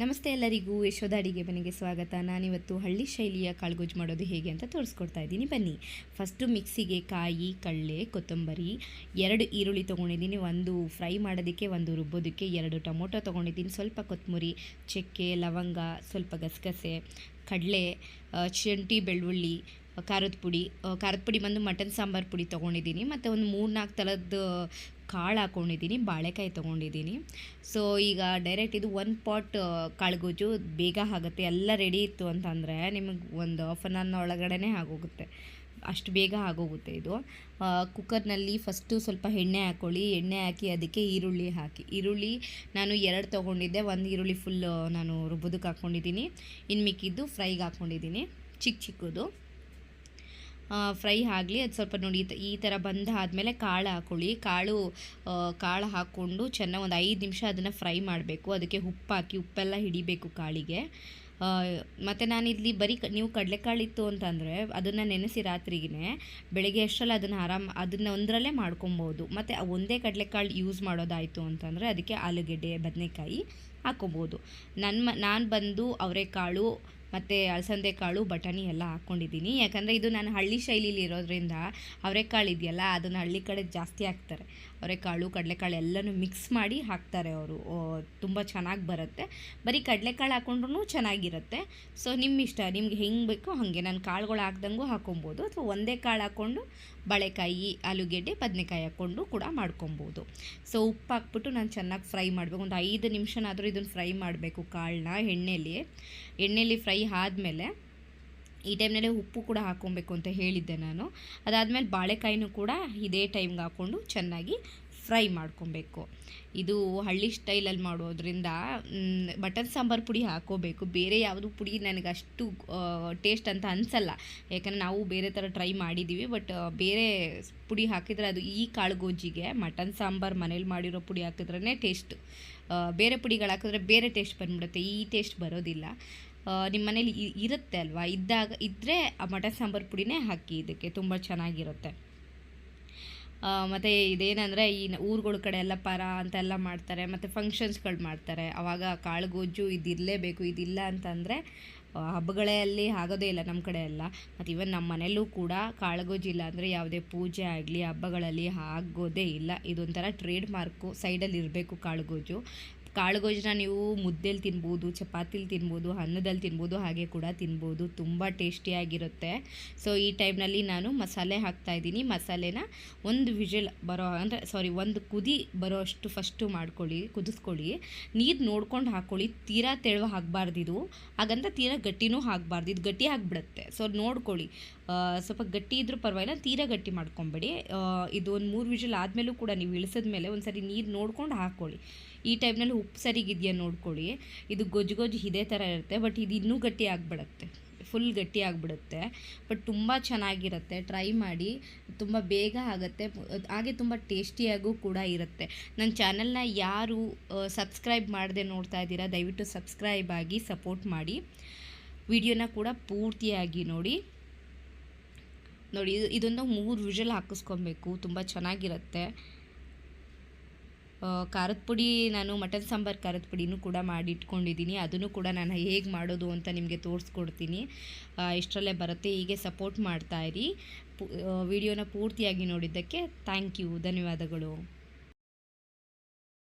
ನಮಸ್ತೆ ಎಲ್ಲರಿಗೂ, ಯಶೋಧ ಅಡಿಗೆ ಮನೆಗೆ ಸ್ವಾಗತ. ನಾನಿವತ್ತು ಹಳ್ಳಿ ಶೈಲಿಯ ಕಾಳುಗೊಜ್ಜು ಮಾಡೋದು ಹೇಗೆ ಅಂತ ತೋರಿಸ್ಕೊಡ್ತಾ ಇದ್ದೀನಿ. ಬನ್ನಿ. ಫಸ್ಟು ಮಿಕ್ಸಿಗೆ ಕಾಯಿ ಕಳ್ಳೆ ಕೊತ್ತಂಬರಿ, ಎರಡು ಈರುಳ್ಳಿ ತೊಗೊಂಡಿದ್ದೀನಿ. ಒಂದು ಫ್ರೈ ಮಾಡೋದಕ್ಕೆ, ಒಂದು ರುಬ್ಬೋದಕ್ಕೆ ಎರಡು ಟೊಮೊಟೊ ತೊಗೊಂಡಿದ್ದೀನಿ. ಸ್ವಲ್ಪ ಕೊತ್ತಂಬರಿ ಚಕ್ಕೆ, ಲವಂಗ, ಸ್ವಲ್ಪ ಗಸಗಸೆ, ಕಡಲೆ ಶುಂಠಿ, ಬೆಳ್ಳುಳ್ಳಿ ಖಾರದ ಪುಡಿ ಖಾರದ ಪುಡಿ ಬಂದು ಮಟನ್ ಸಾಂಬಾರು ಪುಡಿ ತೊಗೊಂಡಿದ್ದೀನಿ. ಮತ್ತು ಒಂದು ಮೂರು ನಾಲ್ಕು ಥರದ್ದು ಕಾಳು ಹಾಕ್ಕೊಂಡಿದ್ದೀನಿ ಬಾಳೆಕಾಯಿ ತೊಗೊಂಡಿದ್ದೀನಿ. ಸೊ ಈಗ ಡೈರೆಕ್ಟ್ ಇದು ಒಂದು ಪಾಟ್ ಕಾಳುಗೊಜ್ಜು ಬೇಗ ಆಗುತ್ತೆ, ಎಲ್ಲ ರೆಡಿ ಇತ್ತು ಅಂತಂದರೆ ನಿಮಗೆ ಒಂದು ಹಾಫ್ ಆನ್ ಅವರ್ನ ಒಳಗಡೆ ಆಗೋಗುತ್ತೆ. ಅಷ್ಟು ಬೇಗ ಆಗೋಗುತ್ತೆ ಇದು. ಕುಕ್ಕರ್ನಲ್ಲಿ ಫಸ್ಟು ಸ್ವಲ್ಪ ಎಣ್ಣೆ ಹಾಕ್ಕೊಳ್ಳಿ ಎಣ್ಣೆ ಹಾಕಿ ಅದಕ್ಕೆ ಈರುಳ್ಳಿ ಹಾಕಿ. ಈರುಳ್ಳಿ ನಾನು ಎರಡು ತೊಗೊಂಡಿದ್ದೆ, ಒಂದು ಈರುಳ್ಳಿ ಫುಲ್ ನಾನು ರುಬ್ಬೋದಕ್ಕೆ ಹಾಕ್ಕೊಂಡಿದ್ದೀನಿ ಇನ್ನು ಮಿಕ್ಕಿದ್ದು ಫ್ರೈಗೆ ಹಾಕ್ಕೊಂಡಿದ್ದೀನಿ ಚಿಕ್ಕ ಚಿಕ್ಕದು. ಫ್ರೈ ಆಗಲಿ, ಅದು ಸ್ವಲ್ಪ ನೋಡಿ, ಈ ಥರ ಬಂದ ಆದಮೇಲೆ ಕಾಳು ಹಾಕ್ಕೊಳ್ಳಿ ಕಾಳು ಕಾಳು ಹಾಕ್ಕೊಂಡು ಚೆನ್ನಾಗಿ ಒಂದು ಐದು ನಿಮಿಷ ಅದನ್ನು ಫ್ರೈ ಮಾಡಬೇಕು. ಅದಕ್ಕೆ ಉಪ್ಪು ಹಾಕಿ, ಉಪ್ಪೆಲ್ಲ ಹಿಡಿಬೇಕು ಕಾಳಿಗೆ. ಮತ್ತು ನಾನಿಲ್ಲಿ ಬರೀ ಕ, ನೀವು ಕಡಲೆಕಾಳು ಇತ್ತು ಅಂತಂದರೆ ಅದನ್ನು ನೆನೆಸಿ ರಾತ್ರಿಗೆ ಬೆಳಗ್ಗೆ ಅಷ್ಟರಲ್ಲಿ ಅದನ್ನು ಆರಾಮ್, ಅದನ್ನು ಒಂದರಲ್ಲೇ ಮಾಡ್ಕೊಬೋದು. ಮತ್ತು ಒಂದೇ ಕಡಲೆಕಾಳು ಯೂಸ್ ಮಾಡೋದಾಯಿತು ಅಂತಂದರೆ ಅದಕ್ಕೆ ಆಲೂಗೆಡ್ಡೆ, ಬದನೆಕಾಯಿ ಹಾಕ್ಕೊಬೋದು ನನ್ನ ನಾನು ಬಂದು ಅವರೆಕಾಳು ಮತ್ತು ಅಲಸಂದೆ ಕಾಳು, ಬಟಾಣಿ ಎಲ್ಲ ಹಾಕ್ಕೊಂಡಿದ್ದೀನಿ. ಯಾಕಂದರೆ ಇದು ನಾನು ಹಳ್ಳಿ ಶೈಲಿಲಿ ಇರೋದ್ರಿಂದ ಅವರೆಕಾಳು ಇದೆಯಲ್ಲ, ಅದನ್ನು ಹಳ್ಳಿ ಕಡೆ ಜಾಸ್ತಿ ಹಾಕ್ತಾರೆ. ಅವರೆಕಾಳು, ಕಡಲೆಕಾಳು ಎಲ್ಲನೂ ಮಿಕ್ಸ್ ಮಾಡಿ ಹಾಕ್ತಾರೆ ಅವರು. ತುಂಬ ಚೆನ್ನಾಗಿ ಬರುತ್ತೆ. ಬರೀ ಕಡಲೆಕಾಳು ಹಾಕ್ಕೊಂಡ್ರೂ ಚೆನ್ನಾಗಿರುತ್ತೆ. ಸೊ ನಿಮ್ಮ ಇಷ್ಟ ನಿಮ್ಗೆ ಹೆಂಗೆ ಬೇಕೋ ಹಾಗೆ. ನಾನು ಕಾಳುಗಳು ಹಾಕ್ದಂಗೂ ಹಾಕೊಬೋದು. ಅಥವಾ ಒಂದೇ ಕಾಳು ಹಾಕ್ಕೊಂಡು ಬಾಳೆಕಾಯಿ, ಆಲೂಗೆಡ್ಡೆ, ಬದನೆಕಾಯಿ ಹಾಕ್ಕೊಂಡು ಕೂಡ ಮಾಡ್ಕೊಬೋದು. ಸೊ, ಉಪ್ಪು ಹಾಕ್ಬಿಟ್ಟು ನಾನು ಚೆನ್ನಾಗಿ ಫ್ರೈ ಮಾಡಬೇಕು. ಒಂದು ಐದು ನಿಮಿಷನಾದರೂ ಇದನ್ನು ಫ್ರೈ ಮಾಡಬೇಕು ಕಾಳನ್ನ ಎಣ್ಣೆಲಿ. ಎಣ್ಣೆಲಿ ಫ್ರೈ ಆದಮೇಲೆ ಈ ಟೈಮ್ನಲ್ಲೇ ಉಪ್ಪು ಕೂಡ ಹಾಕ್ಕೊಬೇಕು ಅಂತ ಹೇಳಿದ್ದೆ ನಾನು. ಅದಾದಮೇಲೆ ಬಾಳೆಕಾಯಿನೂ ಕೂಡ ಇದೇ ಟೈಮ್ಗೆ ಹಾಕ್ಕೊಂಡು ಚೆನ್ನಾಗಿ ಫ್ರೈ ಮಾಡ್ಕೊಬೇಕು. ಇದು ಹಳ್ಳಿ ಸ್ಟೈಲಲ್ಲಿ ಮಾಡೋದ್ರಿಂದ ಮಟನ್ ಸಾಂಬಾರು ಪುಡಿ ಹಾಕೋಬೇಕು ಬೇರೆ ಯಾವುದು ಪುಡಿ ನನಗೆ ಅಷ್ಟು ಟೇಸ್ಟ್ ಅಂತ ಅನಿಸಲ್ಲ. ಯಾಕಂದರೆ ನಾವು ಬೇರೆ ಥರ ಟ್ರೈ ಮಾಡಿದ್ದೀವಿ, ಬಟ್ ಬೇರೆ ಪುಡಿ ಹಾಕಿದರೆ ಅದು ಈ ಕಾಳು ಕಾಳುಗೋಜಿಗೆ, ಮಟನ್ ಸಾಂಬಾರು ಮನೇಲಿ ಮಾಡಿರೋ ಪುಡಿ ಹಾಕಿದ್ರೇ ಟೇಸ್ಟ್. ಬೇರೆ ಪುಡಿಗಳು ಹಾಕಿದ್ರೆ ಬೇರೆ ಟೇಸ್ಟ್ ಬಂದ್ಬಿಡುತ್ತೆ. ಈ ಟೇಸ್ಟ್ ಬರೋದಿಲ್ಲ. ನಿಮ್ಮ ಮನೇಲಿ ಇರುತ್ತೆ ಅಲ್ವಾ? ಇದ್ದಾಗ ಇದ್ದರೆ ಆ ಮಟನ್ ಸಾಂಬಾರು ಪುಡಿನೇ ಹಾಕಿ ಇದಕ್ಕೆ, ತುಂಬ ಚೆನ್ನಾಗಿರುತ್ತೆ. ಮತ್ತು ಇದೇನಂದರೆ ಈ ಊರುಗಳ ಕಡೆ ಎಲ್ಲ ಪರ ಅಂತೆಲ್ಲ ಮಾಡ್ತಾರೆ, ಮತ್ತು ಫಂಕ್ಷನ್ಸ್ಗಳು ಮಾಡ್ತಾರೆ. ಆವಾಗ ಕಾಳುಗೋಜು ಇದಿರಲೇಬೇಕು, ಇದಿಲ್ಲ ಅಂತಂದರೆ ಹಬ್ಬಗಳೇ ಅಲ್ಲಿ ಆಗೋದೇ ಇಲ್ಲ ನಮ್ಮ ಕಡೆ ಎಲ್ಲ. ಮತ್ತು ಇವನ್ ನಮ್ಮ ಮನೆಯಲ್ಲೂ ಕೂಡ ಕಾಳಗೋಜಿಲ್ಲ ಅಂದರೆ ಯಾವುದೇ ಪೂಜೆ ಆಗಲಿ, ಹಬ್ಬಗಳಲ್ಲಿ ಆಗೋದೇ ಇಲ್ಲ. ಇದೊಂಥರ ಟ್ರೇಡ್ ಮಾರ್ಕು ಸೈಡಲ್ಲಿ ಇರಬೇಕು ಕಾಳುಗೋಜು. ಕಾಳುಗೋಜನ್ನ ನೀವು ಮುದ್ದೆಲಿ ತಿನ್ಬೋದು, ಚಪಾತಿಲಿ ತಿನ್ಬೋದು ಅನ್ನದಲ್ಲಿ ತಿನ್ಬೋದು ಹಾಗೆ ಕೂಡ ತಿನ್ಬೋದು. ತುಂಬ ಟೇಸ್ಟಿಯಾಗಿರುತ್ತೆ ಸೊ ಈ ಟೈಮ್ನಲ್ಲಿ ನಾನು ಮಸಾಲೆ ಹಾಕ್ತಾ ಇದ್ದೀನಿ. ಮಸಾಲೆನ ಒಂದು ವಿಷಲ್ ಬರೋ, ಅಂದರೆ ಸಾರಿ ಒಂದು ಕುದಿ ಬರೋ ಅಷ್ಟು ಫಸ್ಟು ಮಾಡ್ಕೊಳ್ಳಿ, ಕುದಿಸ್ಕೊಳ್ಳಿ. ನೀರು ನೋಡ್ಕೊಂಡು ಹಾಕ್ಕೊಳ್ಳಿ ತೀರಾ ತೆಳುವ ಇದು. ಹಾಗಂತ ತೀರಾ ಗಟ್ಟಿನೂ ಹಾಕಬಾರ್ದು. ಇದು ಗಟ್ಟಿ ಆಗಿಬಿಡುತ್ತೆ. ಸೊ ನೋಡ್ಕೊಳ್ಳಿ. ಸ್ವಲ್ಪ ಗಟ್ಟಿ ಇದ್ರೂ ಪರವಾಗಿಲ್ಲ, ತೀರಾ ಗಟ್ಟಿ ಮಾಡ್ಕೊಬೇಡಿ. ಇದು ಒಂದು ಮೂರು ವಿಷಲ್ ಆದಮೇಲೂ ಕೂಡ ನೀವು ಇಳಿಸಿದ ಮೇಲೆ ಒಂದು ಸರಿ ನೀರು ನೋಡ್ಕೊಂಡು ಹಾಕ್ಕೊಳ್ಳಿ ಈ ಟೈಮ್ನಲ್ಲಿ ಉಪ್ಪು ಸರಿಗಿದೆಯಾ ನೋಡ್ಕೊಳ್ಳಿ. ಇದು ಗೊಜ್ಜು ಗೊಜ್ಜು ಇದೇ ಥರ ಇರುತ್ತೆ, ಬಟ್ ಇದು ಇನ್ನೂ ಗಟ್ಟಿ ಆಗಿಬಿಡುತ್ತೆ ಫುಲ್ ಗಟ್ಟಿ ಆಗಿಬಿಡುತ್ತೆ. ಬಟ್ ತುಂಬ ಚೆನ್ನಾಗಿರುತ್ತೆ ಟ್ರೈ ಮಾಡಿ. ತುಂಬ ಬೇಗ ಆಗುತ್ತೆ, ಹಾಗೆ ತುಂಬ ಟೇಸ್ಟಿಯಾಗೂ ಕೂಡ ಇರುತ್ತೆ. ನನ್ನ ಚಾನಲ್ನ ಯಾರು ಸಬ್ಸ್ಕ್ರೈಬ್ ಮಾಡದೆ ನೋಡ್ತಾ ಇದ್ದೀರಾ, ದಯವಿಟ್ಟು ಸಬ್ಸ್ಕ್ರೈಬ್ ಆಗಿ ಸಪೋರ್ಟ್ ಮಾಡಿ. ವಿಡಿಯೋನ ಕೂಡ ಪೂರ್ತಿಯಾಗಿ ನೋಡಿ. ನೋಡಿ, ಇದು, ಇದೊಂದು ಮೂರು ವಿಷಲ್ ಹಾಕಿಸ್ಕೊಬೇಕು, ತುಂಬ ಚೆನ್ನಾಗಿರುತ್ತೆ. ಖಾರದ ಪುಡಿ ನಾನು ಮಟನ್ ಸಾಂಬಾರ್ ಖಾರದ ಪುಡಿನೂ ಕೂಡ ಮಾಡಿ ಇಟ್ಕೊಂಡಿದ್ದೀನಿ ಅದನ್ನು ಕೂಡ ನಾನು ಹೇಗೆ ಮಾಡೋದು ಅಂತ ನಿಮಗೆ ತೋರಿಸ್ಕೊಡ್ತೀನಿ. ಇಷ್ಟರಲ್ಲೇ ಬರುತ್ತೆ. ಹೀಗೆ ಸಪೋರ್ಟ್ ಮಾಡ್ತಾ ಇರಿ. ವಿಡಿಯೋನ ಪೂರ್ತಿಯಾಗಿ ನೋಡಿದ್ದಕ್ಕೆ ಥ್ಯಾಂಕ್ ಯು. ಧನ್ಯವಾದಗಳು.